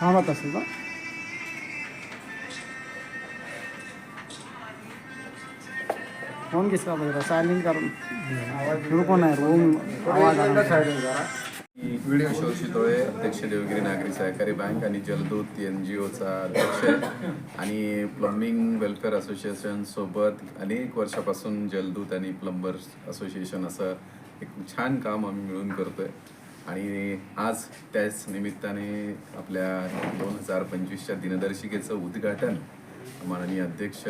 थांबत असेल का फोन किसका बज रहा सायलेंट कर रुको ना रूम आवाज आ रहा. मी व्हिडिओ शो शितोळे अध्यक्ष देवगिरी नागरी सहकारी बँक आणि जलदूत एन जी ओचा अध्यक्ष आहे. आणि प्लंबिंग वेलफेअर असोसिएशन सोबत अनेक वर्षापासून जलदूत आणि प्लंबर्स असोसिएशन असं एक छान काम आम्ही मिळून करतोय. आणि आज त्याच निमित्ताने आपल्या दोन हजार पंचवीसच्या दिनदर्शिकेचं उद्घाटन माननीय अध्यक्ष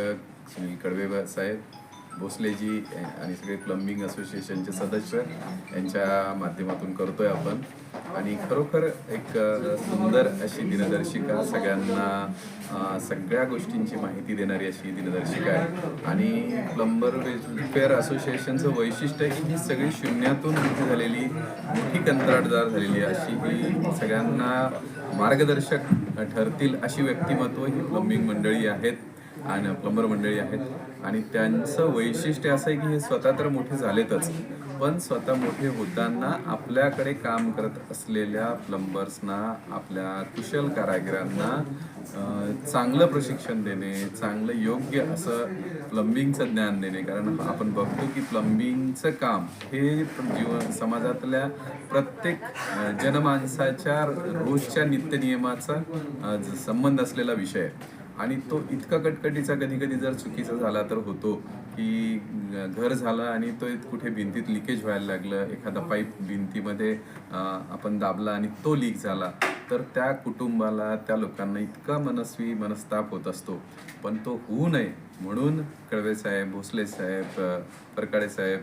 सुनील कडवे साहेब भोसलेजी आणि सगळे प्लंबिंग असोसिएशनचे सदस्य यांच्या माध्यमातून करतोय आपण. आणि खरोखर एक सुंदर अशी दिनदर्शिका सगळ्यांना सगळ्या गोष्टींची माहिती देणारी अशी दिनदर्शिका आहे. आणि प्लंबर वेलफेअर असोसिएशनचं वैशिष्ट्य आहे की ही सगळी शून्यातून मोठी झालेली मोठी कंत्राटदार झालेली अशी ही सगळ्यांना मार्गदर्शक ठरतील अशी व्यक्तिमत्व ही प्लंबिंग मंडळी आहेत. आणि प्लंबर मंडळी आहेत. आणि त्यांचं वैशिष्ट्य असं आहे की हे स्वतः तर मोठे झालेतच पण स्वतः मोठे होताना आपल्याकडे काम करत असलेल्या प्लंबर्सना आपल्या कुशल कारागिरांना चांगलं प्रशिक्षण देणे चांगलं योग्य असं प्लंबिंगचं ज्ञान देणे. कारण आपण बघतो की प्लंबिंगचं काम हे जीवन समाजातल्या प्रत्येक जनमाणसाच्या जनमानसाच्या रोजच्या नित्यनियमाचा संबंध असलेला विषय आहे. आणि तो इतका कटकटीचा कधी कधी जर चुकीचा झाला तर होतो की घर झालं आणि तो एक कुठे भिंतीत लिकेज व्हायला लागलं एखादा पाईप भिंतीमध्ये आपण दाबला आणि तो लीक झाला तर त्या कुटुंबाला त्या लोकांना इतका मनस्वी मनस्ताप होत असतो. पण तो होऊ नये म्हणून कळवे साहेब भोसले साहेब परकाळे परकाडे साहेब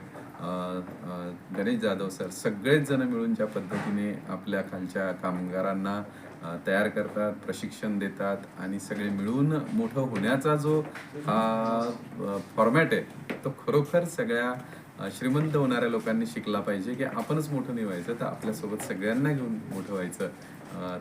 गणेश जाधव सर सगळेच जण मिळून ज्या पद्धतीने आपल्या खालच्या कामगारांना तयार करतात प्रशिक्षण देतात आणि सगळे मिळून मोठं होण्याचा जो हा फॉर्मॅट आहे तो खरोखर सगळ्या श्रीमंत होणाऱ्या लोकांनी शिकला पाहिजे की आपणच मोठं नाही व्हायचं तर आपल्यासोबत सगळ्यांना घेऊन मोठं व्हायचं.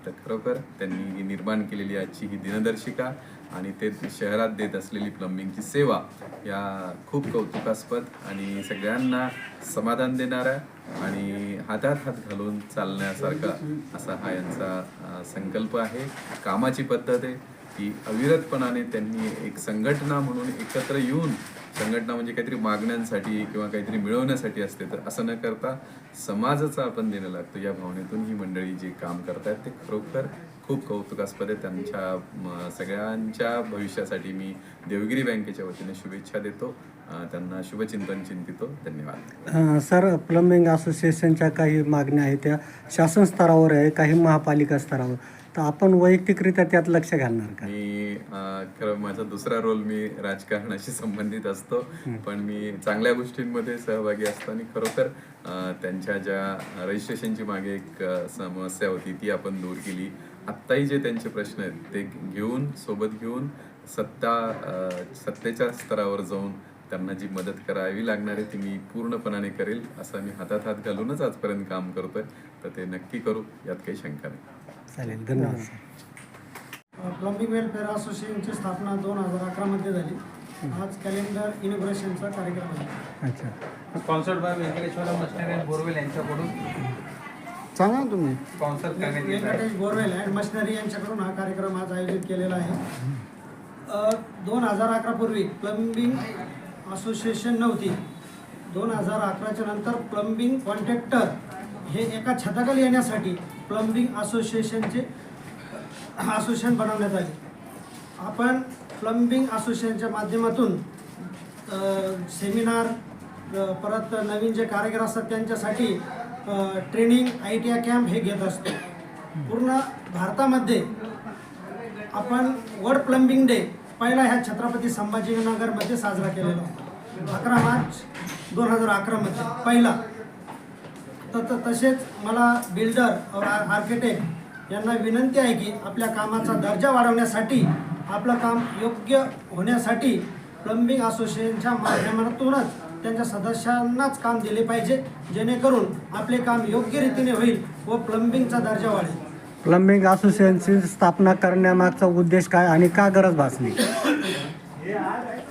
तर खरोखर त्यांनी ही निर्माण केलेली आजची ही दिनदर्शिका आणि ते शहरात देत असलेली प्लंबिंगची सेवा या खूप कौतुकास्पद आणि सगळ्यांना समाधान देणाऱ्या आणि हातात हात घालून चालण्यासारखा असा हा यांचा संकल्प आहे. कामाची पद्धत आहे. की अविरतपणाने त्यांनी एक संघटना म्हणून एकत्र येऊन संघटना म्हणजे काहीतरी मागण्यांसाठी किंवा काहीतरी मिळवण्यासाठी असते. तर असं न करता समाजाचा आपण देणं लागतो. या भावनेतून ही मंडळी जे काम करतायत ते खरोखर खूप कौतुकास्पद आहे त्यांच्या सगळ्यांच्या भविष्यासाठी मी देवगिरी बँकेच्या वतीने शुभेच्छा देतो. त्यांना शुभचिंतन चिंतितो. धन्यवाद. सर प्लंबिंग असोसिएशनच्या काही मागण्या आहेत त्या शासन स्तरावर आहे काही महापालिका स्तरावर. तर आपण वैयक्तिकरित्या त्यात लक्ष घालणार का? मी खरं माझा दुसरा रोल मी राजकारणाशी संबंधित असतो. पण मी चांगल्या गोष्टींमध्ये सहभागी असतो आणि खरोखर त्यांच्या ज्या रजिस्ट्रेशनची मागे एक समस्या होती ती आपण दूर केली. आत्ताही जे त्यांचे प्रश्न आहेत ते घेऊन सोबत घेऊन सत्ता सत्तेच्या स्तरावर जाऊन त्यांना जी मदत करावी लागणार आहे ती मी पूर्णपणाने करेल असं मी हातात हात घालूनच आजपर्यंत काम करतोय. तर ते नक्की करू यात काही शंका नाही. चालेल धन्यवाद सर. प्लंबिंग वेलफेअर असोसिएशनची स्थापना दोन हजार अकरामध्ये झाली. आज कॅलेंडर इनॉग्रेशनचा कार्यक्रम आहे. अच्छा. Sponsored by Venkateshwara machinery and borewell यांच्याकडून. सांगा तुम्ही. Sponsor Venkatesh borewell and machinery यांच्याकडून हा कार्यक्रम आज आयोजित केलेला आहे. दोन हजार अकरापूर्वी प्लंबिंग असोसिएशन नव्हती. दोन हजार अकराच्या नंतर प्लंबिंग कॉन्ट्रॅक्टर हे एका छताखाली येण्यासाठी प्लंबिंग असोसिएशनचे असोसिएशन बनवण्यात आले. आपण प्लंबिंग असोसिएशनच्या माध्यमातून सेमिनार परत नवीन जे कारागीर असतात त्यांच्यासाठी training I T I camp हे घेत असतो. पूर्ण भारतामध्ये आपण वर्ल्ड प्लंबिंग डे पहिला ह्या छत्रपती संभाजीनगरमध्ये साजरा केलेला होता. अकरा मार्च दोन हजार अकरामध्ये पहिला. तर तसेच मला बिल्डर और आर्किटेक्ट यांना विनंती आहे की आपल्या कामाचा दर्जा वाढवण्यासाठी आपलं काम योग्य होण्यासाठी प्लंबिंग असोसिएशनच्या माध्यमातूनच त्यांच्या सदस्यांनाच काम दिले पाहिजे जेणेकरून आपले काम योग्य रीतीने होईल व प्लंबिंगचा दर्जा वाढेल. प्लंबिंग असोसिएशनची स्थापना करण्यामागचा उद्देश काय आणि का गरज भासली?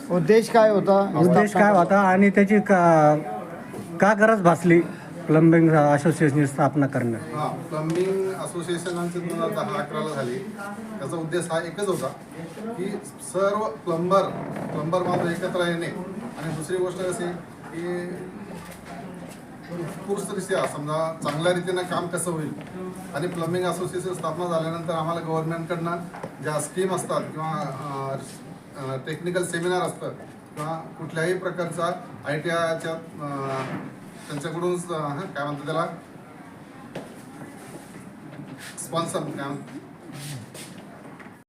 उद्देश काय होता? उद्देश काय होता आणि त्याची का का गरज भासली? प्लंबिंग असोसिएशनची स्थापना करण्यात हा प्लंबिंग असोसिएशनांची दोन हजार दहा अकराला झाली. त्याचा उद्देश हा एकच होता की सर्व प्लंबर प्लंबर मात्र एकत्र येणे आणि दुसरी गोष्ट अशी की उत्कृष्टरित्या समजा चांगल्या रीतीनं काम कसं होईल आणि प्लंबिंग असोसिएशन स्थापना झाल्यानंतर आम्हाला गव्हर्नमेंटकडनं ज्या स्कीम असतात किंवा टेक्निकल सेमिनार असतं किंवा कुठल्याही प्रकारचा आय टी आयच्या त्यांच्याकडून काय म्हणतात त्याला? स्पॉन्सर?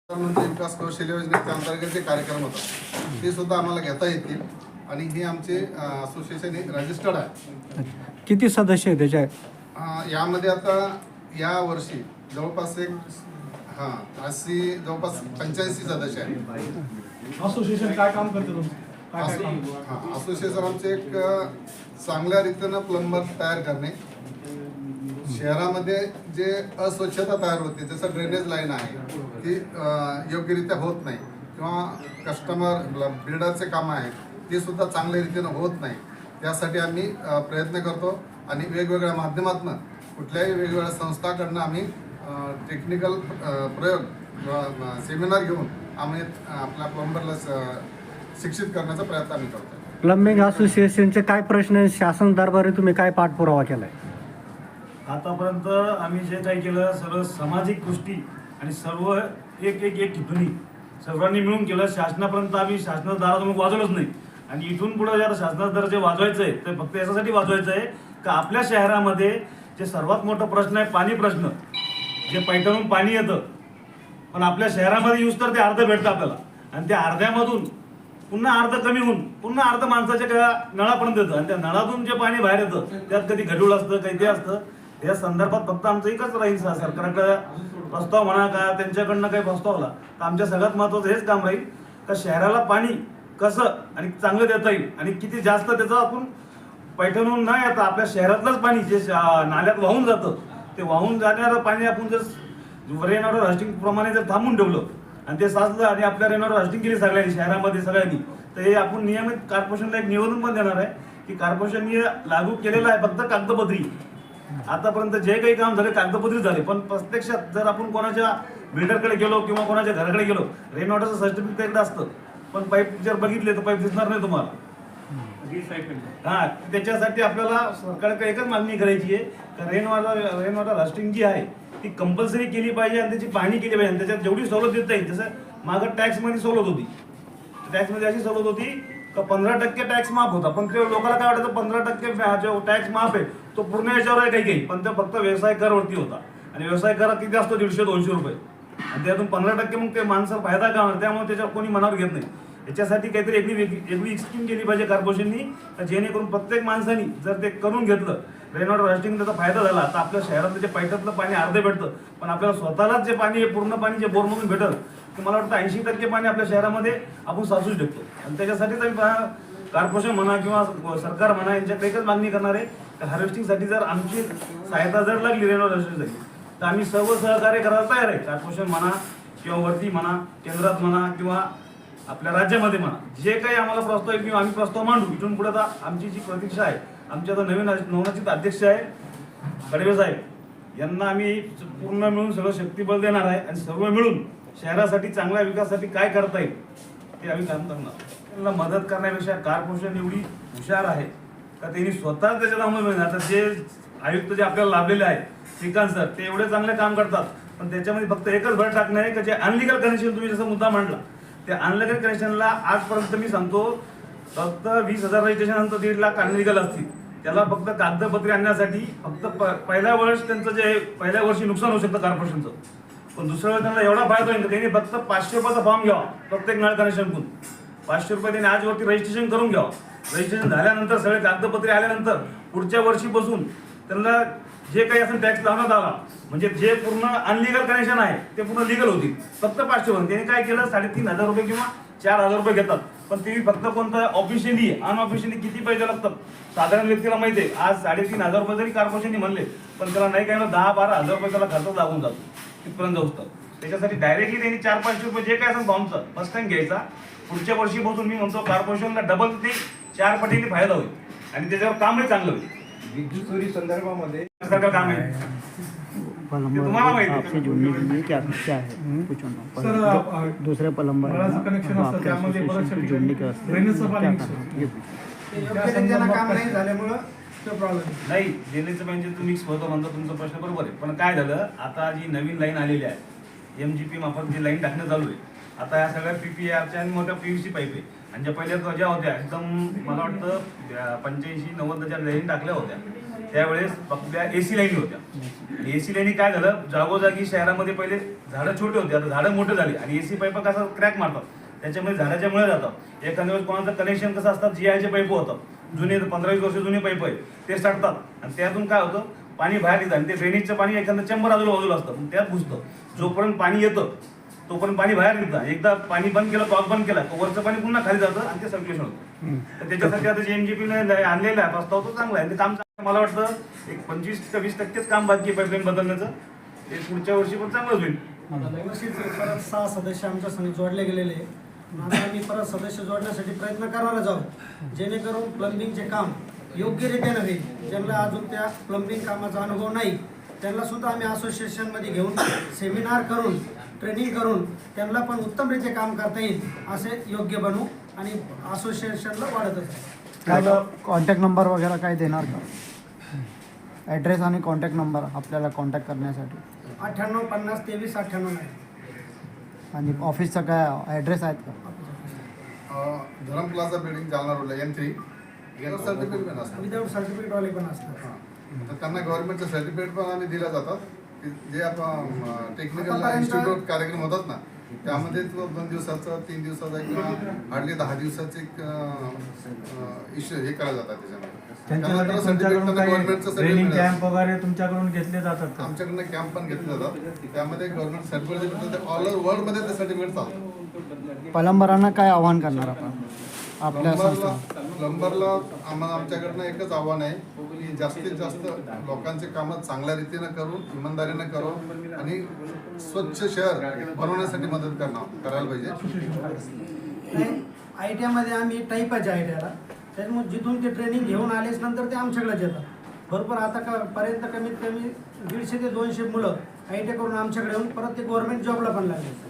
प्रधानमंत्री विकास कौशल्य योजनेच्या अंतर्गत जे कार्यक्रम होतात ते सुद्धा आम्हाला घेता येतील. आणि हे आमचे असोसिएशन हे रजिस्टर्ड आहे. किती सदस्य आहे त्याच्या? यामध्ये आता या वर्षी जवळपास एक हां अशी जवळपास पंच्याऐंशी सदस्य आहेत. असोसिएशन काय काम करते असोसिएशन आमचे एक चांगल्या रीतीनं प्लंबर तयार करणे. शहरामध्ये जे अस्वच्छता तयार होते जसं ड्रेनेज लाईन आहे ती योग्यरित्या होत नाही. किंवा कस्टमर बिल्डरचे कामं आहेत ते सुद्धा चांगल्या रीतीनं होत नाही. त्यासाठी आम्ही प्रयत्न करतो आणि वेगवेगळ्या माध्यमातून कुठल्याही वेगवेगळ्या संस्थाकडनं आम्ही टेक्निकल प्रयोग सेमिनार घेऊन आम्ही आपल्या प्लंबरला शिक्षित करण्याचा प्रयत्न आम्ही करतो प्लंबिंग असोसिएशनचे काय प्रश्न आहेत? शासन दरबारी तुम्ही काय पाठपुरावा केलाय? आतापर्यंत आम्ही जे काही केलं सगळं सामाजिक गोष्टी आणि सर्व एक एक एक टिप्पणी सर्वांनी मिळून केलं. शासनापर्यंत आम्ही शासनाचा दारात मग वाजवलंच नाही. आणि इथून पुढे जर शासनाचं दर जे वाजवायचं आहे ते फक्त याच्यासाठी वाजवायचं आहे का आपल्या शहरामध्ये जे सर्वात मोठा प्रश्न आहे पाणी प्रश्न. जे पैठणहून पाणी येतं. पण आपल्या शहरामध्ये यूज तर ते अर्ध भेटतं आपल्याला. आणि त्या अर्ध्यामधून पुन्हा अर्ध कमी होऊन पुन्हा अर्ध माणसाच्या त्या नळापर्यंत येतं. आणि त्या नळातून जे पाणी बाहेर येतं त्यात कधी गढूळ असतं काही ते असतं. या संदर्भात फक्त आमचं एकच राहील सरकारकडं सरकारकडे प्रस्ताव म्हणा का त्यांच्याकडनं काही प्रस्ताव आला तर आमच्या सगळ्यात महत्वाचं हेच काम राहील का शहराला पाणी कसं आणि चांगलं देता येईल आणि किती जास्त त्याचं आपण पैठणहून न येता आपल्या शहरातलंच पाणी जे श- नाल्यात वाहून जातं ते वाहून जाणारं पाणी आपण जर रेन वॉटर हार्वेस्टिंग प्रमाणे जर थांबून ठेवलं आणि ते साचलं आणि आपल्या रेन वॉटर हार्वेस्टिंग केली सगळ्यांनी शहरामध्ये सगळ्यांनी. तर हे आपण नियमित कॉर्पोरेशनला एक निवेदन पण देणार आहे की कॉर्पोरेशनने लागू केलेलं आहे फक्त कागदपत्री. आतापर्यंत जे काही काम झाले कागदपत्री झाले. पण प्रत्यक्षात जर आपण कोणाच्या बिल्डरकडे गेलो किंवा कोणाच्या घराकडे गेलो रेन वॉटरचं सर्टिफिकेट एकदा असतं. पण पाईप जर बघितले तर पाईप दिसणार नाही तुम्हाला. हा त्याच्यासाठी आपल्याला सरकारकडे एकच मागणी करायची आहे रेन वॉटर रेन वॉटर जी आहे ती कंपल्सरी केली पाहिजे आणि त्याची पाहणी केली पाहिजे. आणि त्याच्यात जेवढी सवलत देता येईल जसं मागं टॅक्समध्ये सवलत होती. टॅक्समध्ये अशी सवलत होती का पंधरा टक्के टॅक्स माफ होता. पण ते लोकांना काय वाटायचं पंधरा टक्के हा जो टॅक्स माफ आहे तो पूर्ण याच्यावर आहे काही काही. पण ते फक्त व्यवसाय करवरती होता. आणि व्यवसाय करात किती असतो? दीडशे दोनशे रुपये. आणि त्यातून पंधरा टक्के मग ते माणसं फायदा का होणार? त्यामुळे त्याच्यावर कोणी मनावर घेत नाही. याच्यासाठी काहीतरी वेगळी वेगळी वेगळी स्कीम केली पाहिजे कॉर्पोरेशननी जेणेकरून प्रत्येक माणसानी जर ते करून घेतलं रेन वॉटर हार्वेस्टिंग त्याचा फायदा झाला. तर आपल्या शहरातलं जे पैठतलं पाणी अर्धे भेटतं पण आपल्याला स्वतःलाच जे पाणी आहे पूर्ण पाणी जे बोरमधून भेटल ते मला वाटतं ऐंशी टक्के पाणी आपल्या शहरामध्ये आपण साचू शकतो आणि त्याच्यासाठीच आम्ही पा- कॉर्पोरेशन म्हणा किंवा सरकार म्हणा यांच्याकडे एकच मागणी करणार आहे की हार्वेस्टिंगसाठी जर आमची सहायता जर लागली रेन वॉटर हार्वेस्टिंगसाठी तर आम्ही सर्व सहकार्य करायला तयार आहे. कॉर्पोरेशन म्हणा किंवा वरती म्हणा केंद्रात म्हणा किंवा आपल्या राज्यामध्ये म्हणा जे काही आम्हाला प्रस्ताव आहे किंवा आम्ही प्रस्ताव मांडू इथून पुढे आता आमची जी प्रतीक्षा आहे आमचे आता नवीन नवनाचित अध्यक्ष आहे कडवे साहेब. यांना आम्ही पूर्ण मिळून सगळं शक्तिबल देणार आहे आणि सर्व मिळून शहरासाठी चांगल्या विकासासाठी काय करता येईल ते आम्ही काम करणार त्यांना मदत करण्यापेक्षा कॉर्पोरेशन एवढी हुशार आहे का त्यांनी स्वतः त्याच्यात अंमल मिळणार? आता जे आयुक्त जे आपल्याला लाभलेले आहेत श्रीकांत सर ते एवढे चांगले काम करतात पण त्याच्यामध्ये फक्त एकच भर टाकणं आहे का जे अनलिगल कनेक्शन तुम्ही जसं मुद्दा मांडला त्या अनलिगल कनेक्शनला आजपर्यंत मी सांगतो फक्त वीस हजार रजिस्ट्रेशन नंतर दीड लाख अनलिगल असतील. त्याला फक्त कागदपत्रे आणण्यासाठी फक्त प- पहिल्या वर्ष त्यांचं जे पहिल्या वर्षी नुकसान होऊ शकतं कॉर्पोरेशनचं पण दुसऱ्या वेळेस त्यांना एवढा फायदा होईल त्यांनी फक्त पाचशे रुपयाचा फॉर्म घ्यावा प्रत्येक नळ कनेक्शनकून पाचशे रुपये त्यांनी आजवरती रजिस्ट्रेशन करून घ्यावं. रजिस्ट्रेशन झाल्यानंतर सगळे कागदपत्रे आल्यानंतर पुढच्या वर्षीपासून त्यांना जे काही असेल टॅक्स लावण्यात आला म्हणजे जे पूर्ण अनलिगल कनेक्शन आहे ते पूर्ण लिगल होतील. फक्त पाचशे रुपये. त्यांनी काय केलं? साडेतीन हजार रुपये किंवा चार हजार रुपये घेतात. पण ते फक्त कोणतं ऑफिशियली अनऑफिशियली किती पैसे लागतात? साधारण व्यक्तीला माहिती आहे आज साडेतीन हजार रुपये जरी कॉर्पोरेशनने म्हणले पण त्याला नाही काय ना दहा बारा हजार रुपये त्याला खर्च लागून जातो तिथपर्यंत जाऊ त्याच्यासाठी डायरेक्टली त्यांनी चार पाचशे रुपये जे काय असेल फॉर्मचं फर्स्ट टाइम घ्यायचा. पुढच्या वर्षीपासून मी म्हणतो कॉर्पोरेशनला डबल ते चार पटीने फायदा होईल. आणि त्याच्यावर कामही चांगलं होईल. विद्युत चोरी संदर्भामध्ये सगळं काम आहे. आपसे जुड़ने के लिए क्या क्या है? कुछ दूसरे से जुड़ने के वास्ते? ये योग्यरित्यानं काम नाही झाल्यामुळं नाही दिल्लीचं म्हणजे तुम्ही होतो म्हणतो तुमचा प्रश्न बरोबर आहे. पण काय झालं आता जी नवीन लाईन आलेली आहे एम जी पी मार्फत जी लाईन टाकणं चालू आहे आता या सगळ्या पीपीआरच्या आणि मोठ्या पीव्हीसी पाईप आहे. आणि ज्या पहिल्या ज्या होत्या एकदम मला वाटतं पंच्याऐंशी नव्वदच्या लाईन टाकल्या होत्या. त्यावेळेस आपल्या एसी लाईनी होत्या. एसी लाईनी काय झालं? जागोजागी शहरामध्ये पहिले झाडं छोटे होते. आता झाडं मोठे झाले. आणि एसी पाईप कसं क्रॅक मारतात. त्याच्यामध्ये झाडाच्या मुळे जातात एखाद्या वेळेस कोणाचं कनेक्शन कसं असतात जी आयचे पाईप होतात जुने पंधरा वीस वर्ष जुने पाईप आहे ते सटतात. आणि त्यातून काय होतं? पाणी बाहेर येतं. आणि ते ड्रेनेजचं पाणी एखादं चंबर बाजूला बाजूला असतं त्यात घुसतं. जोपर्यंत पाणी येतं तोपर्यंत पाणी बाहेर निघतं. एकदा पाणी बंद केलं कॉक बंद केला वरचं पाणी पुन्हा खाली जातं आणि ते सर्क्युलेशन होतं. त्याच्यासाठी आता जे एमजीपीने आणलेला आहे. प्रस्ताव तो चांगला आहे. ते काम. मला वाटतं एक पंचवीस ते वीस टक्केच काम बाकी पाईपलाईन बदलण्याचं. ते पुढच्या वर्षी पण चांगलंच होईल. परत सहा सदस्य आमच्या संघ जोडले गेलेले आहे. आता आम्ही परत सदस्य जोडण्यासाठी प्रयत्न करणारच आहोत. जेणेकरून प्लंबिंगचे काम योग्यरित्यानं होईल ज्यांना अजून त्या प्लंबिंग कामाचा अनुभव नाही त्यांना सुद्धा आम्ही असोसिएशनमध्ये घेऊन सेमिनार करून ट्रेनिंग करून त्यांना पण उत्तमरित्या काम करता येईल असे योग्य बनवू आणि असोसिएशनला वाढतच आहे काय कॉन्टॅक्ट नंबर वगैरे काय देणार का? ॲड्रेस आणि कॉन्टॅक्ट नंबर आपल्याला कॉन्टॅक्ट करण्यासाठी. अठ्ठ्याण्णव पन्नास तेवीस अठ्ठ्याण्णव नाही आणि ऑफिसचा काय ॲड्रेस आहेत का? Um, Dharam plaza building Jalna रोडला एन थ्री सर्टिफिकेट पण असतं. विदाऊट सर्टिफिकेटवाले पण असतात. हां. तर त्यांना गव्हर्नमेंटचे सर्टिफिकेट पण आम्ही दिल्या जातात. की जे आपण टेक्निकल आतापर्यंत- इन्स्टिट्यूट कार्यक्रम होतात ना त्यामध्ये तो दोन दिवसाचा तीन दिवसाचा किंवा हार्डली दहा दिवसाचे इश्यू हे करायला जातात त्याच्यामध्ये. तुमच्याकडून घेतले जातात आमच्याकडनं कॅम्प पण घेतले जातात त्यामध्ये गव्हर्नमेंट सर्टिफिकेट ऑल ओव्हर वर्ल्डमध्ये ते सर्टिफिकेट चालतं. प्लंबरांना काय आव्हान करणार आपण? आपल्या प्लंबरला संस्था प्लंबरला आम्हाला आमच्याकडनं एकच आव्हान आहे की जास्तीत जास्त लोकांचे कामं चांगल्या रीतीनं करून इमानदारीनं करून आणि स्वच्छ शहर बनवण्यासाठी मदत करणं करायला पाहिजे. आय टी आयमध्ये आम्ही टाईपाचे आय टी आयला त्याच्यामुळे जिथून ते ट्रेनिंग घेऊन आलेच नंतर ते आमच्याकडेच येतात. भरपूर आता क पर्यंत कमीत कमी दीडशे ते दोनशे मुलं आय टी आय करून आमच्याकडे येऊन परत ते गव्हर्नमेंट जॉबला पण लागले.